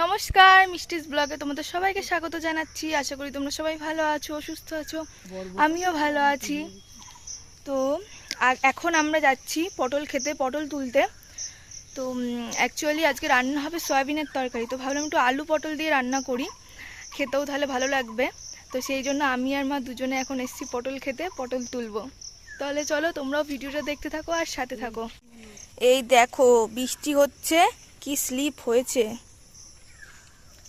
নমস্কার, মিষ্টিস ব্লগে তোমাদের সবাইকে স্বাগত জানাচ্ছি। আশা করি তোমরা সবাই ভালো আছো, সুস্থ আছো। আমিও ভালো আছি। তো এখন আমরা যাচ্ছি পটল খেতে, পটল তুলতে। তো অ্যাকচুয়ালি আজকে রান্না হবে সয়াবিনের তরকারি। তো ভাবলাম একটু আলু পটল দিয়ে রান্না করি। খেতেও তাহলে ভালো লাগবে। তো সেই জন্য আমি আর মা দুজনে এখন এসছি পটল খেতে, পটল তুলবো। তাহলে চলো তোমরাও ভিডিওটা দেখতে থাকো আর সাথে থাকো। এই দেখো, বৃষ্টি হচ্ছে। কি স্লিপ হয়েছে?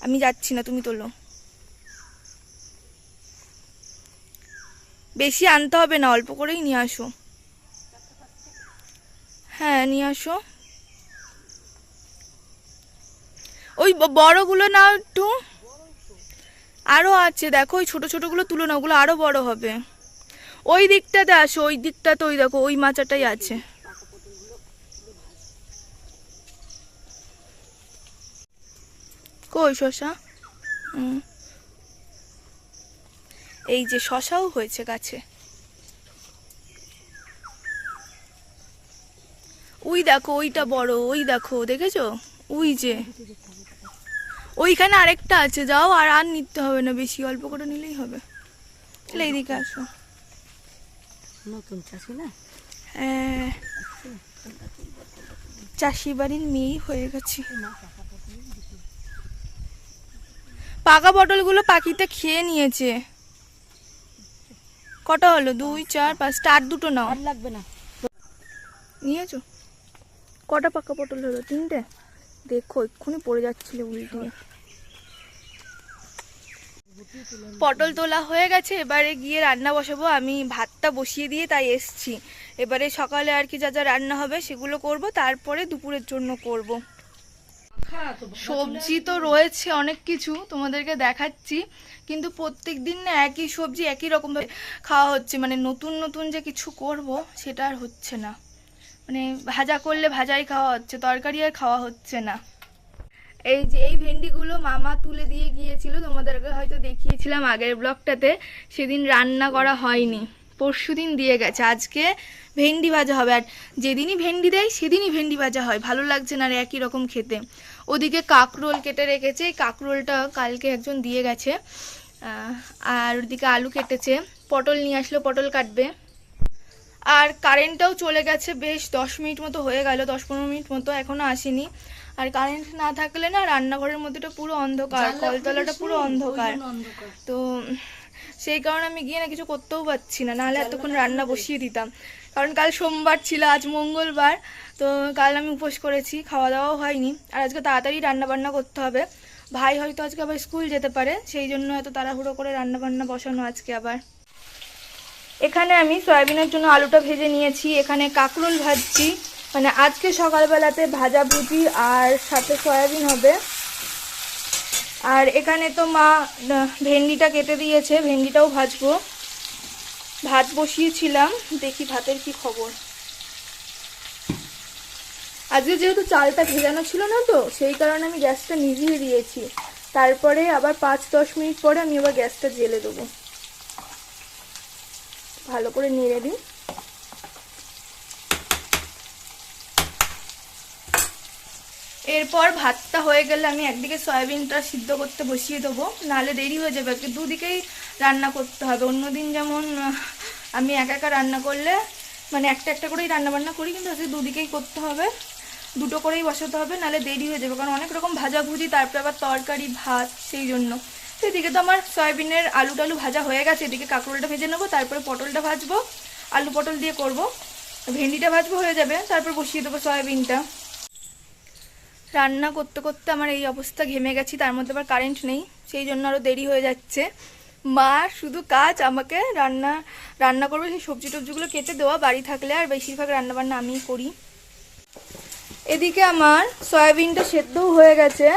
আমি যাচ্ছি না, তুমি তোলো। বেশি আনতে হবে না, অল্প করেই নিয়ে আসো। হ্যাঁ নিয়ে আসো। ওই বড়গুলো নাও একটু। আরও আছে, দেখো, ওই ছোট ছোটগুলো তুলো না, ওগুলো আরও বড় হবে। ওই দিকটাতে আসো, ওই দিকটাতে ওই দেখো, ওই মাচাটাই আছে। কই শশা। এই যে শশাও হয়েছে গাছে। ওই দেখো ওইটা বড় ওই দেখো দেখেছ? ওই যে। ওইখানে আরেকটা আছে যাও আর আর নিতে হবে না বেশি অল্প করে নিলেই হবে। তাহলে এইদিকে আসো। নতুন চাষি না? হ্যাঁ। চাষি বাড়ির মেয়েই হয়ে গেছি। পাকা পটলগুলো পাখিতে খেয়ে নিয়েছে। কটা হলো? দুই চার পাঁচটা আর দুটো নাও। আর লাগবে না। নিয়েছো? কটা পাকা পটল হলো? তিনটে? দেখো এক্ষুনি পড়ে যাচ্ছিল উল্টে। পটল তোলা হয়ে গেছে এবারে গিয়ে রান্না বসাবো। আমি ভাতটা বসিয়ে দিয়ে তাই এসছি। এবারে সকালে আর কি যা যা রান্না হবে সেগুলো করব তারপরে দুপুরের জন্য করব। সবজি তো রয়েছে অনেক কিছু তোমাদেরকে দেখাচ্ছি কিন্তু প্রত্যেক দিন না একই সবজি একই রকমভাবে খাওয়া হচ্ছে। মানে নতুন নতুন যে কিছু করব সেটা আর হচ্ছে না। মানে ভাজা করলে ভাজাই খাওয়া হচ্ছে তরকারি আর খাওয়া হচ্ছে না। এই যে এই ভেন্ডিগুলো মামা তুলে দিয়ে গিয়েছিল তোমাদেরকে হয়তো দেখিয়েছিলাম আগের ব্লগটাতে। সেদিন রান্না করা হয়নি পরশু দিন দিয়ে গেছে। আজকে ভেন্ডি ভাজা হবে আর যেদিনই ভেন্ডি দেয় সেদিনই ভেন্ডি ভাজা হয়। ভালো লাগছে না আর একই রকম খেতে। ওদিকে কাকরোল কেটে রেখেছে। এই কাকরোলটা কালকে একজন দিয়ে গেছে। আর ওদিকে আলু কেটেছে। পটল নিয়ে আসলো পটল কাটবে। আর কারেন্টটাও চলে গেছে বেশ দশ মিনিট মতো হয়ে গেল দশ পনেরো মিনিট মতো এখনও আসেনি। আর কারেন্ট না থাকলে না রান্নাঘরের মধ্যেটা পুরো অন্ধকার কলতলাটা পুরো অন্ধকার। তো সেই কারণে আমি গিয়ে না কিছু করতেও পারছি না। নাহলে এতক্ষণ রান্না বসিয়ে দিতাম। কারণ কাল সোমবার ছিল আজ মঙ্গলবার। তো কাল আমি উপোস করেছি খাওয়া দাওয়াও হয়নি। আর আজকে তাড়াতাড়ি রান্না বান্না করতে হবে। ভাই হয়তো আজকে আবার স্কুল যেতে পারে সেই জন্য হয়তো তাড়াহুড়ো করে রান্না বান্না বসানো আজকে আবার। এখানে আমি সয়াবিনের জন্য আলুটা ভেজে নিয়েছি। এখানে কাঁকরোল ভাজছি। মানে আজকে সকালবেলাতে ভাজা ভুজি আর সাথে সয়াবিন হবে। আর এখানে তো মা ভেন্ডিটা কেটে দিয়েছে, ভেন্ডিটাও ভাজবো। ভাত বসিয়েছিলাম, দেখি ভাতের কি খবর। আজকে যেহেতু চালটা ভেজানো ছিল না তো, সেই কারণে আমি গ্যাসটা নিভিয়ে দিয়েছি। তারপরে আবার পাঁচ দশ মিনিট পরে আমি আবার গ্যাসটা জেলে দেবো। ভালো করে নেড়ে দিই এরপর ভাতটা হয়ে গেলে আমি একদিকে সয়াবিনটা সিদ্ধ করতে বসিয়ে দেবো। নাহলে দেরি হয়ে যাবে, একটু দুদিকেই রান্না করতে হবে। অন্যদিন যেমন আমি একা একা রান্না করলে মানে একটা একটা করেই রান্না বান্না করি, কিন্তু আজকে দুদিকেই করতে হবে। দুটো করেই বসাতে হবে, নাহলে দেরি হয়ে যাবে। কারণ অনেক রকম ভাজাভুজি তারপরে আবার তরকারি, ভাত, সেই জন্য। তো এদিকে তো আমার সয়াবিনের আলু টালু ভাজা হয়ে গেছে। এদিকে কাঁকরোলটা ভেজে নেব, তারপরে পটলটা ভাজবো, আলু পটল দিয়ে করব। ভেন্ডিটা ভাজবো হয়ে যাবে, তারপর বসিয়ে দেবো সয়াবিনটা। রান্না করতে করতে আমার এই অবস্থা ঘেমে গেছি, তার মধ্যে আবার কারেন্ট নেই, সেই জন্য আরও দেরি হয়ে যাচ্ছে। মা শুধু কাজ, আমাকে রান্না রান্না করবে, সেই সবজি টবজিগুলো কেটে দেওয়া, বাড়ি থাকলে আর বেশিরভাগ রান্না বান্না আমিই করি। এদিকে আমার সয়াবিনটা সেদ্ধও হয়ে গেছে।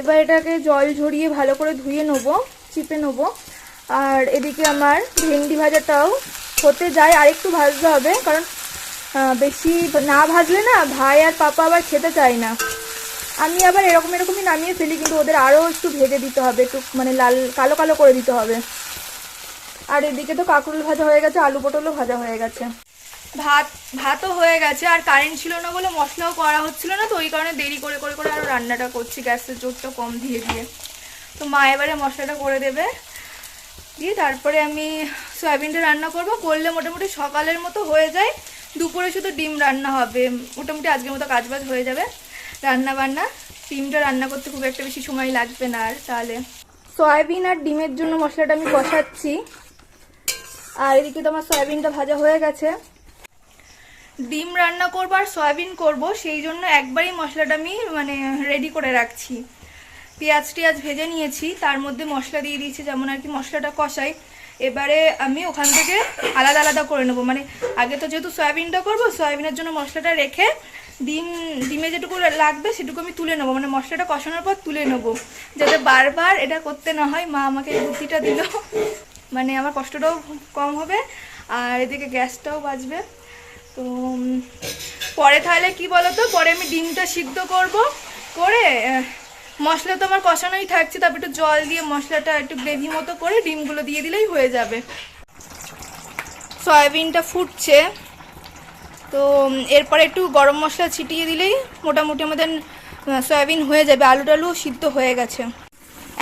এবার এটাকে জল ঝরিয়ে ভালো করে ধুয়ে নেব, চিপে নেব। আর এদিকে আমার ভেন্ডি ভাজাটাও হতে যায়, আরেকটু ভাজতে হবে, কারণ বেশি না ভাজলে না ভাই আর পাপা আবার খেতে চায় না। আমি আবার এরকম এরকমই নামিয়ে ফেলি, কিন্তু ওদের আরও একটু ভেজে দিতে হবে, একটু মানে লাল, কালো কালো করে দিতে হবে। আর এদিকে তো কাঁকরোল ভাজা হয়ে গেছে, আলু পটলও ভাজা হয়ে গেছে। ভাত, ভাতও হয়ে গেছে, আর কারেন্ট ছিল না বলে মশলাও করা হচ্ছিল না, তো ওই কারণে দেরি করে করে করে আরও রান্নাটা করছি, গ্যাসের জোরটা কম দিয়ে দিয়ে। তো মা এবারে মশলাটা করে দেবে। দিয়ে তারপরে আমি সয়াবিনটা রান্না করব, করলে মোটামুটি সকালের মতো হয়ে যায়। দুপুরে শুধু ডিম রান্না হবে। মোটামুটি আজকের মতো কাজবাজ হয়ে যাবে। রান্না বান্না ডিমটা রান্না করতে খুব একটা বেশি সময় লাগবে না আর তাহলে। সয়াবিন আর ডিমের জন্য মশলাটা আমি কষাচ্ছি। আর এদিকে তো আমার সয়াবিনটা ভাজা হয়ে গেছে। ডিম রান্না করব আর সয়াবিন করব, সেই জন্য একবারই মশলাটা আমি মানে রেডি করে রাখছি। পেঁয়াজ টিয়াজ ভেজে নিয়েছি, তার মধ্যে মশলা দিয়ে দিয়েছি, যেমন আর কি মশলাটা কষাই। এবারে আমি ওখান থেকে আলাদা আলাদা করে নেব। মানে আগে তো যেহেতু সয়াবিনটা করব, সয়াবিনের জন্য মশলাটা রেখে ডিম, ডিমে যেটুকু লাগবে সেটুকু আমি তুলে নেব। মানে মশলাটা কষানোর পর তুলে নেব। যাতে বারবার এটা করতে না হয়, মা আমাকে বুদ্ধিটা দিল। মানে আমার কষ্টটাও কম হবে, আর এদিকে গ্যাসটাও বাঁচবে তো পরে তাহলে কি বলো তো পরে আমি ডিমটা সিদ্ধ করব, করে মশলা তো আমার কষানোই থাকছে তারপর একটু জল দিয়ে মশলাটা একটু গ্রেভি মতো করে ডিমগুলো দিয়ে দিলেই হয়ে যাবে। সয়াবিনটা ফুটছে। তো এরপরে একটু গরম মশলা ছিটিয়ে দিলেই মোটামুটি আমাদের সয়াবিন হয়ে যাবে আলু টালু সিদ্ধ হয়ে গেছে।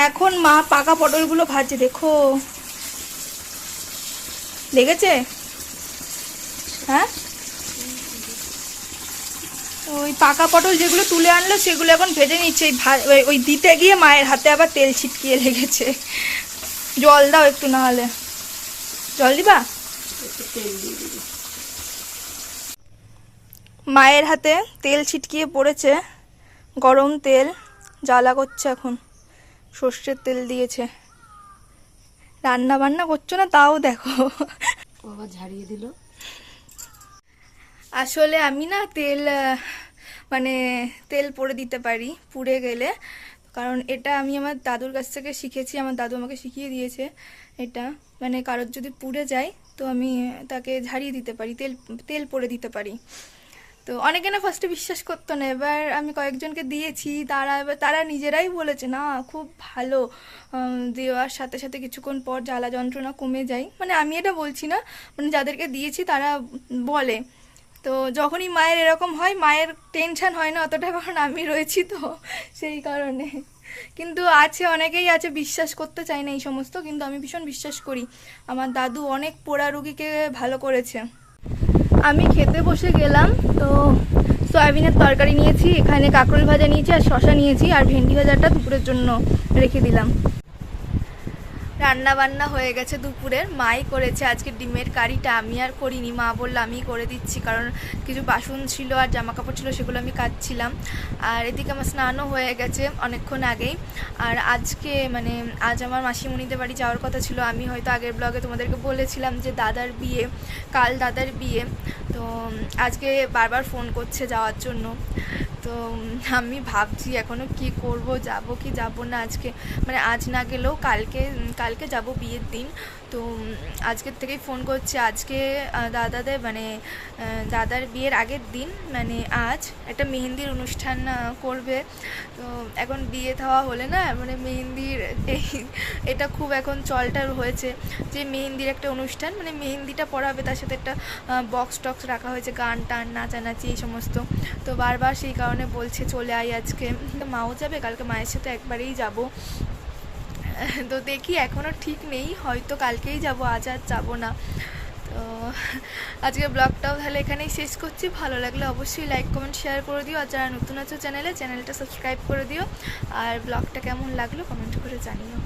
এখন মা পাকা পটলগুলো ভাজছে, দেখো। লেগেছে? হ্যাঁ? ওই পাকা পটল যেগুলো তুলে আনলো সেগুলো এখন ভেজে নিচ্ছে। ওই- ওই দিতে গিয়ে মায়ের হাতে আবার তেল ছিটকিয়ে লেগেছে। জল দাও একটু না হলে জল দিবা? মায়ের হাতে তেল ছিটকিয়ে পড়েছে। গরম তেল জ্বালা করছে এখন। সর্ষের তেল দিয়েছে। রান্না বান্না করছ না তাও দেখো। আবার ঝাড়িয়ে দিল। আসলে আমি না তেল মানে তেল পরে দিতে পারি, পুড়ে গেলে। কারণ এটা আমি আমার দাদুর কাছ থেকে শিখেছি, আমার দাদু আমাকে শিখিয়ে দিয়েছে এটা। মানে কারোর যদি পুড়ে যায়, তো আমি তাকে ঝাড়িয়ে দিতে পারি, তেল তেল পরে দিতে পারি। তো অনেকে না ফার্স্টে বিশ্বাস করতো না, এবার আমি কয়েকজনকে দিয়েছি, তারা এবার, তারা নিজেরাই বলেছে, না, খুব ভালো দেওয়ার সাথে সাথে কিছুক্ষণ পর জ্বালা যন্ত্রণা কমে যায়। মানে আমি এটা বলছি না মানে যাদেরকে দিয়েছি তারা বলে। তো যখনই মায়ের এরকম হয়, মায়ের টেনশন হয় না অতটা, কারণ আমি রয়েছি তো সেই কারণে। কিন্তু আছে, অনেকেই আছে, বিশ্বাস করতে চায় না এই সমস্ত, কিন্তু আমি ভীষণ বিশ্বাস করি। আমার দাদু অনেক পোড়া রুগীকে ভালো করেছে। আমি খেতে বসে গেলাম, তো সয়াবিনের তরকারি নিয়েছি, এখানে কাঁকরোল ভাজা নিয়েছি আর শশা নিয়েছি, আর ভেন্ডি ভাজাটা দুপুরের জন্য রেখে দিলাম। রান্না বান্না হয়ে গেছে দুপুরের। মাই করেছে আজকে ডিমের কারিটা। আমি আর করিনি। মা বলল আমি করে দিচ্ছি। কারণ কিছু বাসন ছিল আর জামা কাপড় ছিল, সেগুলো আমি কাচ্ছিলাম। আর এদিকে আমার স্নানও হয়ে গেছে অনেকক্ষণ আগেই। আর আজকে মানে আজ আমার মাসিমণিদের বাড়ি যাওয়ার কথা ছিল। আমি হয়তো আগের ব্লগে তোমাদেরকে বলেছিলাম যে দাদার বিয়ে, কাল দাদার বিয়ে। তো আজকে বারবার ফোন করছে যাওয়ার জন্য। তো, আমি ভাবছি এখনও কি করব, যাব কি যাব না আজকে। মানে আজ না গেলেও কালকে কালকে যাব বিয়ের দিন। তো, আজকের থেকেই ফোন করছি। আজকে দাদাদের মানে দাদার বিয়ের আগের দিন মানে আজ একটা মেহেন্দির অনুষ্ঠান করবে। তো, এখন বিয়ে থাওয়া হলে না মানে মেহেন্দির এই, এটা খুব এখন চলটার হয়েছে। যে মেহেন্দির একটা অনুষ্ঠান মানে মেহেন্দিটা পড়াবে তার সাথে একটা বক্স টক্স রাখা হয়েছে গান টান নাচানাচি, এই সমস্ত। তো বারবার সেই কারণে বলছে, চলে আয় আজকে। মাও যাবে, কালকে মায়ের সাথে একবারেই যাব। তো দেখি এখনও ঠিক নেই, হয়তো কালকেই যাব, আজ আর যাব না। তো আজকে ব্লগটাও তাহলে এখানেই শেষ করছি। ভালো লাগলে অবশ্যই লাইক কমেন্ট শেয়ার করে দিও। আর যারা নতুন আছো চ্যানেলে চ্যানেলটা সাবস্ক্রাইব করে দিও। আর ব্লগটা কেমন লাগল কমেন্ট করে জানিও।